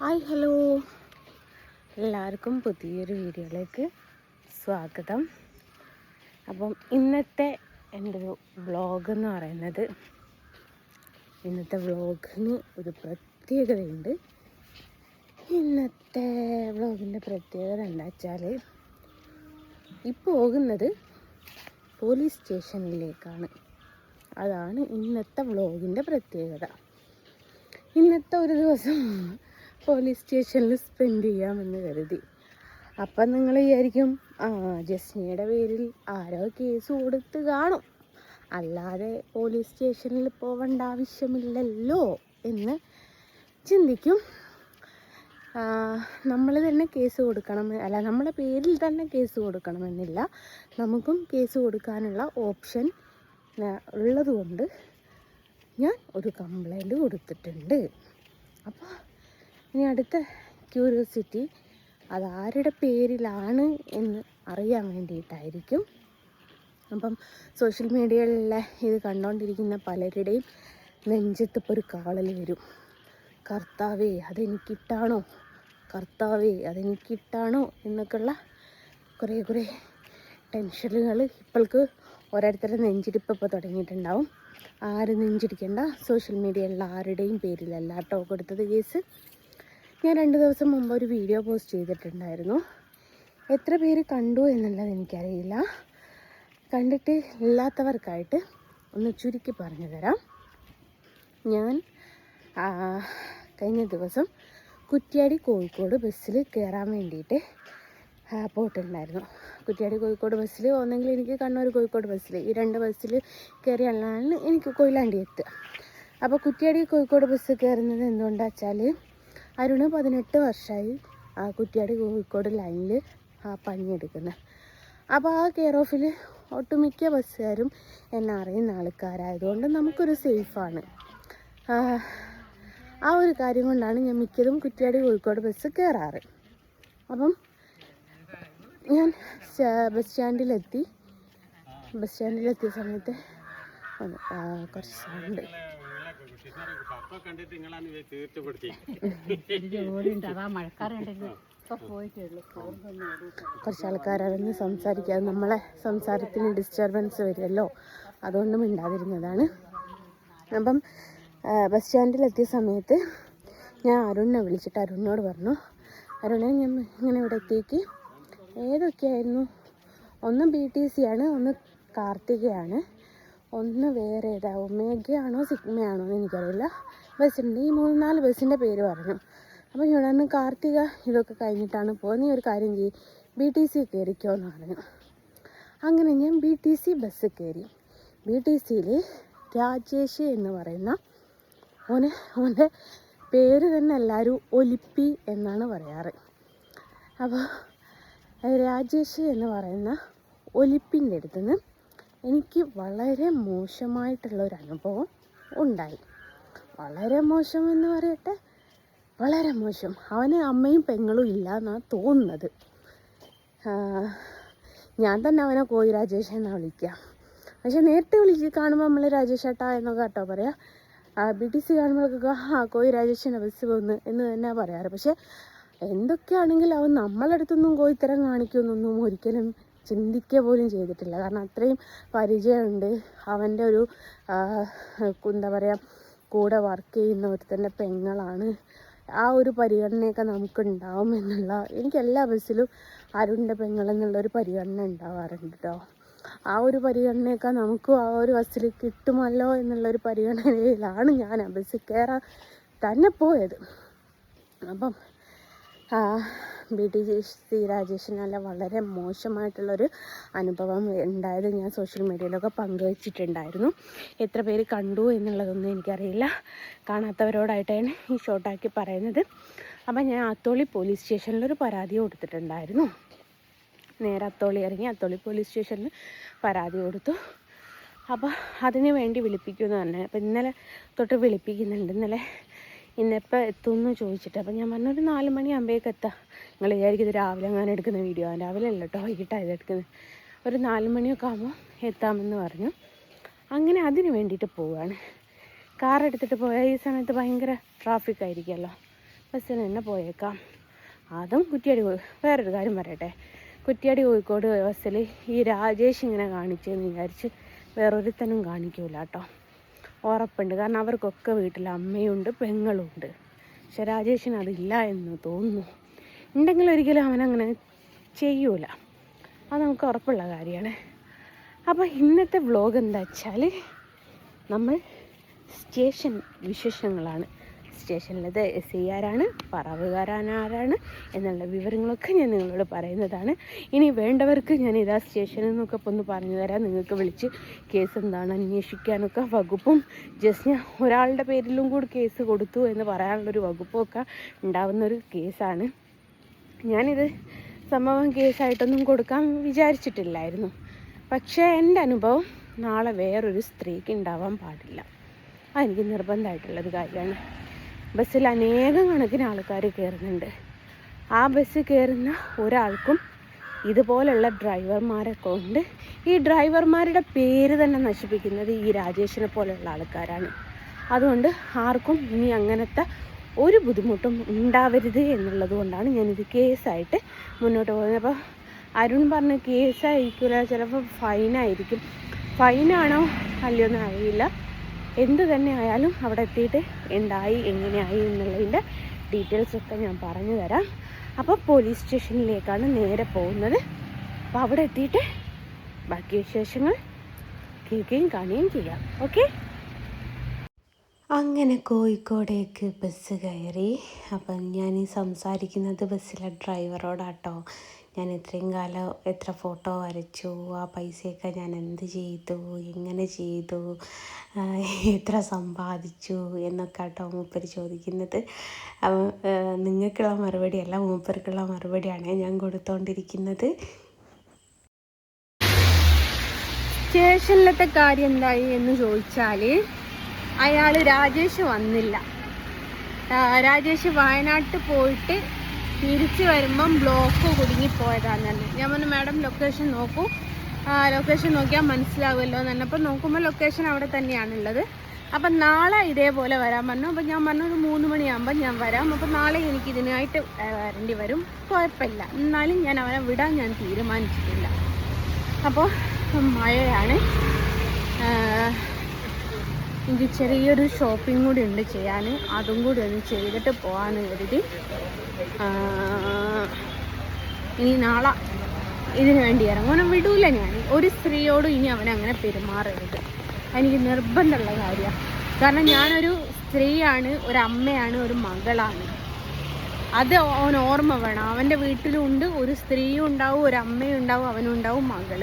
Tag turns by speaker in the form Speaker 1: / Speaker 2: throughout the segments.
Speaker 1: Hi hello. എല്ലാവർക്കും പുതിയൊരു വീഡിയോയിലേക്ക് സ്വാഗതം. അപ്പം ഇന്നത്തെ എന്റെ ഒരു വ്ളോഗ് എന്ന് പറയുന്നത് ഇന്നത്തെ വ്ളോഗിന് ഒരു പ്രത്യേകതയുണ്ട്. ഇന്നത്തെ വ്ളോഗിന്റെ പ്രത്യേകത എന്താ വെച്ചാൽ ഈ പോകുന്നത് പോലീസ് സ്റ്റേഷനിലേക്കാണ്. അതാണ് ഇന്നത്തെ വ്ളോഗിന്റെ പ്രത്യേകത. ഇന്നത്തെ ഒരു ദിവസം പോലീസ് സ്റ്റേഷനിൽ സ്പെൻഡ് ചെയ്യാമെന്ന് കരുതി. അപ്പം നിങ്ങൾ വിചാരിക്കും ആ ജസ്നയുടെ പേരിൽ ആരോ കേസ് കൊടുത്ത് കാണും. അല്ലാതെ പോലീസ് സ്റ്റേഷനിൽ പോവേണ്ട ആവശ്യമില്ലല്ലോ എന്ന് ചിന്തിക്കും. നമ്മൾ തന്നെ കേസ് കൊടുക്കണം അല്ല നമ്മുടെ പേരിൽ തന്നെ കേസ് കൊടുക്കണമെന്നില്ല നമുക്കും കേസ് കൊടുക്കാനുള്ള ഓപ്ഷൻ ഉള്ളതുകൊണ്ട് ഞാൻ ഒരു കംപ്ലൈന്റ് കൊടുത്തിട്ടുണ്ട്. അപ്പോൾ ഇനി അടുത്ത ക്യൂരിയോസിറ്റി അതാരുടെ പേരിലാണ് എന്ന് അറിയാൻ വേണ്ടിയിട്ടായിരിക്കും. അപ്പം സോഷ്യൽ മീഡിയകളിലെ ഇത് കണ്ടുകൊണ്ടിരിക്കുന്ന പലരുടെയും നെഞ്ചത്ത് ഇപ്പോൾ ഒരു കാളൽ വരും. കർത്താവേ അതെനിക്കിട്ടാണോ? കർത്താവേ അതെനിക്കിട്ടാണോ? എന്നൊക്കെയുള്ള കുറേ കുറേ ടെൻഷനുകൾ ഇപ്പോൾക്ക് ഓരോരുത്തരുടെ നെഞ്ചിടിപ്പ് ഇപ്പോൾ തുടങ്ങിയിട്ടുണ്ടാവും. ആരും നെഞ്ചിടിക്കേണ്ട. സോഷ്യൽ മീഡിയയിലുള്ള ആരുടെയും പേരിലല്ല കേട്ടോ കൊടുത്തത് കേസ്. ഞാൻ രണ്ട് ദിവസം മുമ്പ് ഒരു വീഡിയോ പോസ്റ്റ് ചെയ്തിട്ടുണ്ടായിരുന്നു. എത്ര പേര് കണ്ടു എന്നുള്ളത് എനിക്കറിയില്ല. കണ്ടിട്ട് ഇല്ലാത്തവർക്കായിട്ട് ഒന്ന് ചുരുക്കി പറഞ്ഞു തരാം. ഞാൻ കഴിഞ്ഞ ദിവസം കുറ്റ്യാടി കോഴിക്കോട് ബസ്സിൽ കയറാൻ വേണ്ടിയിട്ട് പോയിട്ടുണ്ടായിരുന്നു. കുറ്റ്യാടി കോഴിക്കോട് ബസ്സിൽ ഒന്നെങ്കിൽ എനിക്ക് കണ്ണൂർ കോഴിക്കോട് ബസ്സിൽ ഈ രണ്ട് ബസ്സിൽ കയറിയാലാണ് എനിക്ക് കൊയിലാണ്ടി എത്തുക അപ്പോൾ കുറ്റ്യാടി കോഴിക്കോട് ബസ് കയറുന്നത് എന്തുകൊണ്ടാ വെച്ചാൽ അരുണ് പതിനെട്ട് വർഷമായി ആ കുറ്റിയാട് കോഴിക്കോട് ലൈനിൽ ആ പണിയെടുക്കുന്നത് അപ്പോൾ ആ കെയർ ഓഫിൽ ഒട്ടുമിക്ക ബസ്സുകാരും എന്നെ അറിയുന്ന ആൾക്കാരായതുകൊണ്ട് നമുക്കൊരു സേഫാണ് ആ ഒരു കാര്യം കൊണ്ടാണ് ഞാൻ മിക്കതും കുറ്റിയാടി കോഴിക്കോട് ബസ് കയറാറ് അപ്പം ഞാൻ ബസ് സ്റ്റാൻഡിലെത്തി ബസ് സ്റ്റാൻഡിലെത്തിയ സമയത്ത് കുറച്ച് സൗണ്ട്
Speaker 2: പപ്പ കണ്ടിട്ട് നിങ്ങളാണ് തീർച്ചപ്പെടുത്തി
Speaker 3: ജോലിയുണ്ട്. അതാ മഴക്കാറുണ്ടെങ്കിൽ ഇപ്പൊ പോയിട്ടുള്ളൂ
Speaker 1: കുറച്ച് ആൾക്കാരറിഞ്ഞ് സംസാരിക്കാതെ നമ്മളെ സംസാരത്തിന് ഡിസ്റ്റർബൻസ് വരുമല്ലോ? അതുകൊണ്ട് മിണ്ടാതിരുന്നതാണ്. അപ്പം ബസ് സ്റ്റാൻഡിലെത്തിയ സമയത്ത് ഞാൻ അരുണിനെ വിളിച്ചിട്ട് അരുണിനോട് പറഞ്ഞു അരുണെ ഞാൻ ഇങ്ങനെ ഇവിടെ എത്തിയേക്ക്. ഏതൊക്കെയായിരുന്നു? ഒന്ന് ബി ടി സി ആണ് ഒന്ന് കാർത്തികയാണ്. ഒന്ന് വേറെ ഏതാ? ഒമേഗയാണോ സിഗ്മയാണോ എന്ന് എനിക്കറിയില്ല. ബസ്സുണ്ട് ഈ മൂന്ന് നാല് ബസ്സിന്റെ പേര് പറഞ്ഞു. അപ്പോൾ ഇവിടെ നിന്ന് കാർത്തിക ഇതൊക്കെ കഴിഞ്ഞിട്ടാണ് പോകുന്നത്. ഈ ഒരു കാര്യം ചെയ്യും. ബി ടി സി കയറിക്കോ എന്ന് പറഞ്ഞു. അങ്ങനെ ഞാൻ ബി ടി സി ബസ് കയറി ബി ടി സിയിൽ രാജേഷ് എന്ന് പറയുന്ന ഓനെ ഓന്റെ പേര് തന്നെ എല്ലാവരും ഒലിപ്പി എന്നാണ് പറയാറ്. അപ്പോൾ രാജേഷ് എന്ന് പറയുന്ന ഒലിപ്പിന്റെ അടുത്ത് നിന്ന് എനിക്ക് വളരെ മോശമായിട്ടുള്ള ഒരു അനുഭവം ഉണ്ടായി. വളരെ മോശം എന്ന് പറയട്ടെ വളരെ മോശം. അവന് അമ്മയും പെങ്ങളും ഇല്ല എന്നാണ് തോന്നുന്നത് ഞാൻ തന്നെ അവനെ കോയി രാജേഷ് എന്നാണ് വിളിക്കുക പക്ഷെ നേരത്തെ വിളിച്ച് കാണുമ്പോൾ നമ്മൾ രാജേഷ് ഏട്ടാ എന്നൊക്കെ കേട്ടോ പറയാം. ബി ടി സി കാണുമ്പോഴൊക്കെ ആ കോയി രാജേഷിന്റെ ബസ് വന്ന് എന്ന് തന്നെ പറയാറ്. പക്ഷെ എന്തൊക്കെയാണെങ്കിലും അവൻ നമ്മളടുത്തൊന്നും കോയിത്തരം കാണിക്കുമെന്നൊന്നും ഒരിക്കലും ചിന്തിക്കുക പോലും ചെയ്തിട്ടില്ല. കാരണം അത്രയും പരിചയമുണ്ട്. അവന്റെ ഒരു എന്താ പറയുക കൂടെ വർക്ക് ചെയ്യുന്ന ഒരുത്തന്റെ പെങ്ങളാണ്. ആ ഒരു പരിഗണനയൊക്കെ നമുക്കുണ്ടാവും എന്നുള്ള എനിക്ക് എല്ലാ ബസ്സിലും അരുണിന്റെ പെങ്ങളെന്നുള്ളൊരു പരിഗണന ഉണ്ടാവാറുണ്ട് കേട്ടോ ആ ഒരു പരിഗണനയൊക്കെ നമുക്കും ആ ഒരു ബസ്സിൽ കിട്ടുമല്ലോ എന്നുള്ളൊരു പരിഗണനയിലാണ് ഞാൻ ആ ബസ്സിൽ കയറാൻ തന്നെ പോയത്. അപ്പം ബി ടി സി രാജേഷിനല്ല വളരെ മോശമായിട്ടുള്ളൊരു അനുഭവം ഉണ്ടായത് ഞാൻ സോഷ്യൽ മീഡിയയിലൊക്കെ പങ്കുവച്ചിട്ടുണ്ടായിരുന്നു. എത്ര പേര് കണ്ടു എന്നുള്ളതൊന്നും എനിക്കറിയില്ല. കാണാത്തവരോടായിട്ടാണ് ഈ ഷോർട്ടാക്കി പറയുന്നത്. അപ്പം ഞാൻ അത്തോളി പോലീസ് സ്റ്റേഷനിലൊരു പരാതി കൊടുത്തിട്ടുണ്ടായിരുന്നു. നേരെ അത്തോളി ഇറങ്ങി അത്തോളി പോലീസ് സ്റ്റേഷനിൽ പരാതി കൊടുത്തു. അപ്പോൾ അതിന് വേണ്ടി വിളിപ്പിക്കുമെന്ന് പറഞ്ഞു. അപ്പോൾ ഇന്നലെ തൊട്ട് വിളിപ്പിക്കുന്നുണ്ട്. ഇന്നലെ ഇന്നെപ്പോൾ എത്തുമെന്ന് ചോദിച്ചിട്ട്. അപ്പോൾ ഞാൻ പറഞ്ഞൊരു നാല് മണി ആകുമ്പോഴേക്ക് എത്താം. നിങ്ങൾ വിചാരിക്കും ഇത് രാവിലെ അങ്ങനെ എടുക്കുന്ന വീഡിയോ. രാവിലെ അല്ല കേട്ടോ വൈകിട്ടാണ് ഇത് എടുക്കുന്നത്. ഒരു നാല് മണിയൊക്കെ ആകുമ്പോൾ എത്താമെന്ന് പറഞ്ഞു. അങ്ങനെ അതിന് വേണ്ടിയിട്ട് പോവുകയാണ് കാർ എടുത്തിട്ട് പോയ ഈ സമയത്ത് ഭയങ്കര ട്രാഫിക് ആയിരിക്കുമല്ലോ ബസ്സിന് തന്നെ പോയേക്കാം. അതും കുറ്റിയാടി വേറൊരു കാര്യം പറയട്ടെ. കുറ്റിയാടി കോഴിക്കോട് ബസ്സിൽ ഈ രാജേഷ് ഇങ്ങനെ കാണിച്ചെന്ന് വിചാരിച്ച് വേറൊരുത്തനും കാണിക്കൂല കേട്ടോ ഉറപ്പുണ്ട്. കാരണം അവർക്കൊക്കെ വീട്ടിൽ അമ്മയുണ്ട് പെങ്ങളുണ്ട്. പക്ഷെ രാജേഷിന് അതില്ല എന്ന് തോന്നുന്നു. ഉണ്ടെങ്കിൽ ഒരിക്കലും അവനങ്ങനെ ചെയ്യൂല. അത് നമുക്ക് ഉറപ്പുള്ള കാര്യമാണ്. അപ്പോൾ ഇന്നത്തെ വ്ലോഗ് എന്താ വെച്ചാൽ നമ്മൾ സ്റ്റേഷൻ വിശേഷങ്ങളാണ്. സ്റ്റേഷനിലത് എസ് ഐ ആരാണ് പറവുകാരാനാരാണ് എന്നുള്ള വിവരങ്ങളൊക്കെ ഞാൻ നിങ്ങളോട് പറയുന്നതാണ്. ഇനി വേണ്ടവർക്ക് ഞാൻ ഇതാ സ്റ്റേഷനിൽ നിന്നൊക്കെ ഒന്ന് പറഞ്ഞു തരാം. നിങ്ങൾക്ക് വിളിച്ച് കേസ് എന്താണ് അന്വേഷിക്കാനൊക്കെ വകുപ്പും ജസ്റ്റ് ഞാൻ ഒരാളുടെ പേരിലും കൂടി കേസ് കൊടുത്തു എന്ന് പറയാനുള്ളൊരു വകുപ്പൊക്കെ ഉണ്ടാവുന്നൊരു കേസാണ്. ഞാനിത് സംഭവം കേസായിട്ടൊന്നും കൊടുക്കാൻ വിചാരിച്ചിട്ടില്ലായിരുന്നു. പക്ഷേ എന്റെ അനുഭവം നാളെ വേറൊരു സ്ത്രീക്ക് ഉണ്ടാവാൻ പാടില്ല. അതെനിക്ക് നിർബന്ധമായിട്ടുള്ളൊരു കാര്യമാണ്. ബസ്സിൽ അനേകം കണക്കിന് ആൾക്കാർ കയറുന്നുണ്ട്. ആ ബസ് കയറുന്ന ഒരാൾക്കും ഇതുപോലുള്ള ഡ്രൈവർമാരെ കൊണ്ട് ഈ ഡ്രൈവർമാരുടെ പേര് തന്നെ നശിപ്പിക്കുന്നത് ഈ രാജേഷിനെ പോലെയുള്ള ആൾക്കാരാണ്. അതുകൊണ്ട് ആർക്കും ഇനി അങ്ങനത്തെ ഒരു ബുദ്ധിമുട്ടും ഉണ്ടാവരുത് എന്നുള്ളത് കൊണ്ടാണ് ഞാനിത് കേസായിട്ട് മുന്നോട്ട് പോകുന്നത്. അപ്പോൾ അരുൺ പറഞ്ഞ കേസായിരിക്കില്ല ചിലപ്പോൾ ഫൈനായിരിക്കും ഫൈനാണോ അല്ലയോ എന്ന് അറിയില്ല. എന്ത് തന്നെ ആയാലും അവിടെ എത്തിയിട്ട് എന്തായി എങ്ങനെയായി എന്നുള്ളതിന്റെ ഡീറ്റെയിൽസ് ഒക്കെ ഞാൻ പറഞ്ഞു തരാം. അപ്പോൾ പോലീസ് സ്റ്റേഷനിലേക്കാണ് നേരെ പോകുന്നത്. അപ്പോൾ അവിടെ എത്തിയിട്ട് ബാക്കി വിശേഷങ്ങൾ കേൾക്കുകയും കാണുകയും ചെയ്യാം. ഓക്കെ അങ്ങനെ കോഴിക്കോടേക്ക് ബസ് കയറി. അപ്പം ഞാൻ സംസാരിക്കുന്നത് ബസ്സിലെ ഡ്രൈവറോടാട്ടോ ഞാൻ ഇത്രയും കാലം എത്ര ഫോട്ടോ വരച്ചു? ആ പൈസയൊക്കെ ഞാൻ എന്ത് ചെയ്തു? എങ്ങനെ ചെയ്തു? എത്ര സമ്പാദിച്ചു? എന്നൊക്കെ ആട്ടോ മൂപ്പർ ചോദിക്കുന്നത് നിങ്ങൾക്കുള്ള മറുപടിയല്ല മൂപ്പർക്കുള്ള മറുപടിയാണ് ഞാൻ കൊടുത്തോണ്ടിരിക്കുന്നത്. സ്റ്റേഷനിലത്തെ കാര്യം എന്തായി എന്ന് ചോദിച്ചാൽ അയാൾ രാജേഷ് വന്നില്ല. രാജേഷ് വയനാട്ട് പോയിട്ട് തിരിച്ചു വരുമ്പം ബ്ലോക്ക് കുടുങ്ങിപ്പോയതാണ് തന്നെ ഞാൻ. പറഞ്ഞു മാഡം ലൊക്കേഷൻ നോക്കൂ. ലൊക്കേഷൻ നോക്കിയാൽ മനസ്സിലാവുമല്ലോ എന്ന് പറഞ്ഞപ്പോൾ നോക്കുമ്പോൾ ലൊക്കേഷൻ അവിടെ തന്നെയാണുള്ളത് അപ്പം നാളെ ഇതേപോലെ വരാൻ പറഞ്ഞു. അപ്പം ഞാൻ പറഞ്ഞു ഒരു മൂന്ന് മണിയാകുമ്പോൾ ഞാൻ വരാം. അപ്പം നാളെ എനിക്ക് ഇതിനായിട്ട് വരേണ്ടി വരും. കുഴപ്പമില്ല. എന്നാലും ഞാൻ അവനെ വിടാൻ ഞാൻ തീരുമാനിച്ചിട്ടില്ല. അപ്പോൾ മഴയാണ്. എനിക്ക് ചെറിയൊരു ഷോപ്പിംഗ് കൂടി ഉണ്ട് ചെയ്യാൻ. അതും കൂടി ഒന്ന് ചെയ്തിട്ട് പോകാമെന്ന് കരുതി. ഇനി നാളെ ഇതിനു വേണ്ടി ഇറങ്ങും വിടൂല ഞാൻ. ഒരു സ്ത്രീയോടും ഇനി അവൻ അങ്ങനെ പെരുമാറരുത്. എനിക്ക് നിർബന്ധമുള്ള കാര്യമാണ് കാരണം ഞാനൊരു സ്ത്രീയാണ് ഒരു അമ്മയാണ് ഒരു മകളാണ്. അത് അവൻ ഓർമ്മ വേണം. അവന്റെ വീട്ടിലുണ്ട് ഒരു സ്ത്രീയും ഉണ്ടാവും ഒരു അമ്മയും ഉണ്ടാവും അവനുണ്ടാവും മകൾ.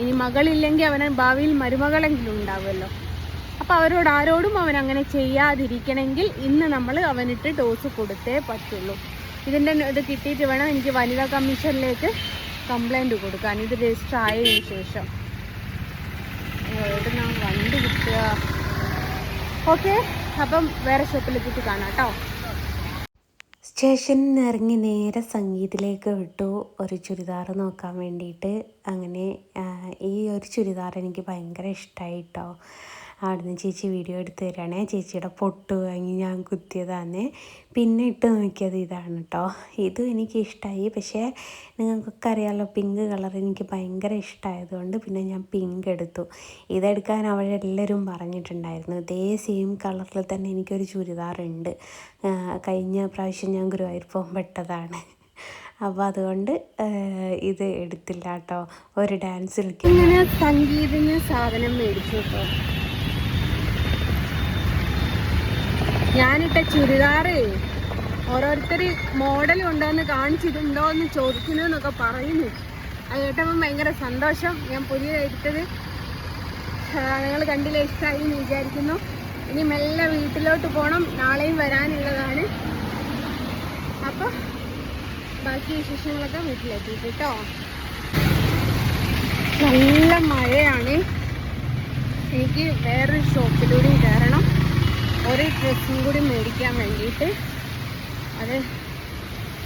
Speaker 1: ഇനി മകളില്ലെങ്കിൽ അവന് ഭാവിയിൽ മരുമകളെങ്കിലും ഉണ്ടാവുമല്ലോ. അപ്പോൾ അവരോട് ആരോടും അവൻ അങ്ങനെ ചെയ്യാതിരിക്കണമെങ്കിൽ ഇന്ന് നമ്മൾ അവനിട്ട് ഡോസ് കൊടുത്തേ പറ്റുള്ളൂ. ഇതിന്റെ ഇത് കിട്ടിയിട്ട് വേണം എനിക്ക് വനിതാ കമ്മീഷനിലേക്ക് കംപ്ലൈന്റ് കൊടുക്കാൻ. ഇത് രജിസ്റ്റർ ആയതിനു ശേഷം. എവിടെ നിന്നാണ് വണ്ടി കിട്ടുക. ഓക്കെ അപ്പം വേറെ ഷോപ്പിലെത്തിയിട്ട് കാണാം കേട്ടോ. സ്റ്റേഷനിൽ നിന്ന് ഇറങ്ങി നേരെ സംഗീതിലേക്ക് വിട്ടു. ഒരു ചുരിദാർ നോക്കാൻ വേണ്ടിയിട്ട്. അങ്ങനെ ഈ ഒരു ചുരിദാർ എനിക്ക് ഭയങ്കര ഇഷ്ടമായി കേട്ടോ അവിടുന്ന് ചേച്ചി വീഡിയോ എടുത്ത് തരികയാണേ ചേച്ചിയുടെ പൊട്ട് വാങ്ങി ഞാൻ കുത്തിയതാണ് പിന്നെ ഇട്ട് നോക്കിയത് ഇതാണ് കേട്ടോ ഇതും എനിക്ക് ഇഷ്ടമായി പക്ഷേ നിങ്ങൾക്കൊക്കെ അറിയാമല്ലോ പിങ്ക് കളർ എനിക്ക് ഭയങ്കര ഇഷ്ടമായതുകൊണ്ട് പിന്നെ ഞാൻ പിങ്ക് എടുത്തു. ഇതെടുക്കാൻ അവരെല്ലാവരും പറഞ്ഞിട്ടുണ്ടായിരുന്നു. ഇതേ സെയിം കളറിൽ തന്നെ എനിക്കൊരു ചുരിദാറുണ്ട് കഴിഞ്ഞ പ്രാവശ്യം ഞാൻ ഗുരുവായൂർ പോകുമ്പോൾ ഇട്ടതാണ് അപ്പോൾ അതുകൊണ്ട് ഇത് എടുത്തില്ല കേട്ടോ ഒരു ഡാൻസ് ഇങ്ങനെ സംഗീതത്തിന് സാധനം മേടിച്ചു കേട്ടോ ഞാനിട്ട ചുരിദാറ് ഓരോരുത്തർ മോഡൽ ഉണ്ടോയെന്ന് കാണിച്ചിട്ടുണ്ടോ എന്ന് ചോദിക്കുന്നു എന്നൊക്കെ പറയുന്നു. അത് കേട്ടപ്പം ഭയങ്കര സന്തോഷം. ഞാൻ പുതിയ എടുത്തത് നിങ്ങൾ കണ്ടില്ല ഇഷ്ടമായി എന്ന് വിചാരിക്കുന്നു. ഇനി മെല്ലെ വീട്ടിലോട്ട് പോകണം നാളെയും വരാനുള്ളതാണ്. അപ്പോൾ ബാക്കി വിശേഷങ്ങളൊക്കെ വീട്ടിലെത്തിയിട്ട് കേട്ടോ. നല്ല മഴയാണ്. എനിക്ക് വേറൊരു ഷോപ്പിലൂടെയും കയറണം ഒരു ഡ്രസ്സും കൂടി മേടിക്കാൻ വേണ്ടിയിട്ട് അത്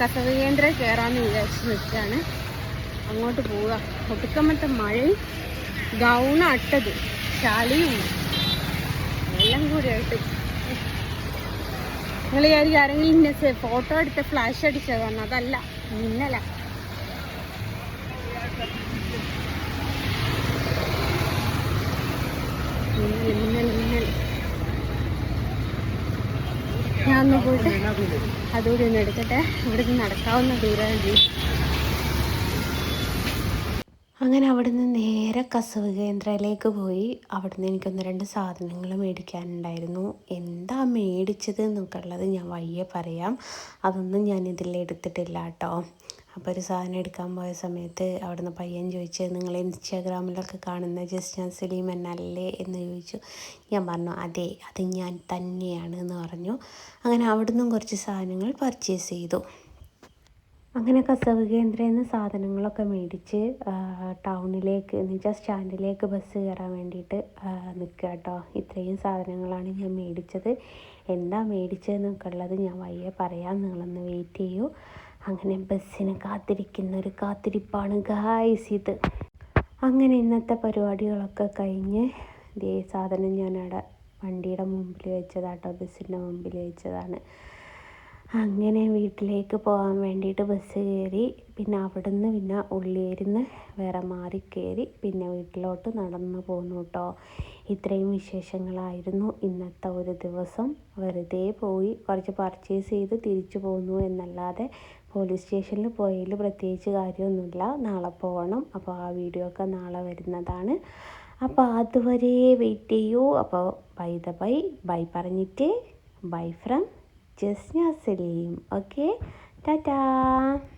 Speaker 1: കസവ് കേന്ദ്രം കയറാമെന്ന് വിചാരിച്ച് നിൽക്കുകയാണ്. അങ്ങോട്ട് പോവുക. ഒടുക്കമത്തെ മഴയും ഗൗണ അട്ടത് ചളിയും എല്ലാം കൂടി ആയിട്ട്.
Speaker 4: നിങ്ങൾ വിചാരിക്കും ആരെങ്കിലും ഇന്ന ഫോട്ടോ എടുത്ത് ഫ്ലാഷ് അടിച്ചത്. വന്നു അതല്ല മിന്നല. മിന്നൽ മിന്നൽ മിന്നൽ. ഞാൻ ഒന്ന് പോയിട്ട് അതുകൂടി ഒന്ന് എടുക്കട്ടെ. ഇവിടുന്ന് നടക്കാവുന്ന ദൂരം അങ്ങനെ അവിടുന്ന് നേരെ കസവ് കേന്ദ്രയിലേക്ക് പോയി. അവിടുന്ന് എനിക്കൊന്ന് രണ്ട് സാധനങ്ങൾ മേടിക്കാനുണ്ടായിരുന്നു. എന്താ മേടിച്ചത് എന്നൊക്കെ ഉള്ളത് ഞാൻ വയ്യ പറയാം. അതൊന്നും ഞാൻ ഇതിൽ എടുത്തിട്ടില്ല കേട്ടോ. അപ്പോൾ ഒരു സാധനം എടുക്കാൻ പോയ സമയത്ത് അവിടുന്ന് പയ്യൻ ചോദിച്ച് നിങ്ങൾ ഇൻസ്റ്റാഗ്രാമിലൊക്കെ കാണുന്ന ജസ്റ്റിൻ സലീം എന്നല്ലേ എന്ന് ചോദിച്ചു. ഞാൻ പറഞ്ഞു അതെ അത് ഞാൻ തന്നെയാണ് എന്ന് പറഞ്ഞു. അങ്ങനെ അവിടുന്ന് കുറച്ച് സാധനങ്ങൾ പർച്ചേസ് ചെയ്തു. അങ്ങനെ കസവ് കേന്ദ്രയിൽ നിന്ന് സാധനങ്ങളൊക്കെ മേടിച്ച് ടൗണിലേക്ക് എന്ന് വെച്ചാൽ സ്റ്റാൻഡിലേക്ക് ബസ് കയറാൻ വേണ്ടിയിട്ട് നിൽക്കുക കേട്ടോ ഇത്രയും സാധനങ്ങളാണ് ഞാൻ മേടിച്ചത്. എന്താ മേടിച്ചതെന്നൊക്കെ ഉള്ളത് ഞാൻ വയ്യ പറയാം. നിങ്ങളൊന്ന് വെയിറ്റ് ചെയ്യൂ. അങ്ങനെ ബസ്സിന് കാത്തിരിക്കുന്ന ഒരു കാത്തിരിപ്പാണ് ഗായ്സ് ഇത്. അങ്ങനെ ഇന്നത്തെ പരിപാടികളൊക്കെ കഴിഞ്ഞ് ഇതേ സാധനം ഞാനവിടെ വണ്ടിയുടെ മുമ്പിൽ വെച്ചതാട്ടോ ബസ്സിന്റെ മുമ്പിൽ വെച്ചതാണ്. അങ്ങനെ വീട്ടിലേക്ക് പോകാൻ വേണ്ടിയിട്ട് ബസ് കയറി പിന്നെ അവിടുന്ന് പിന്നെ ഉള്ളിയേരിന്ന് വേറെ മാറി കയറി പിന്നെ വീട്ടിലോട്ട് നടന്നു പോന്നു കേട്ടോ ഇത്രയും വിശേഷങ്ങളായിരുന്നു ഇന്നത്തെ ഒരു ദിവസം. വെറുതെ പോയി കുറച്ച് പർച്ചേസ് ചെയ്ത് തിരിച്ചു പോന്നു എന്നല്ലാതെ പോലീസ് സ്റ്റേഷനിൽ പോയതിൽ പ്രത്യേകിച്ച് കാര്യമൊന്നുമില്ല. നാളെ പോകണം. അപ്പോൾ ആ വീഡിയോ ഒക്കെ നാളെ വരുന്നതാണ്. അപ്പോൾ അതുവരെ വെയിറ്റ് ചെയ്യൂ. അപ്പോൾ ബൈ ദ ബൈ ബൈ പറഞ്ഞിട്ട് bye from just Naseem. Okay, ta ta.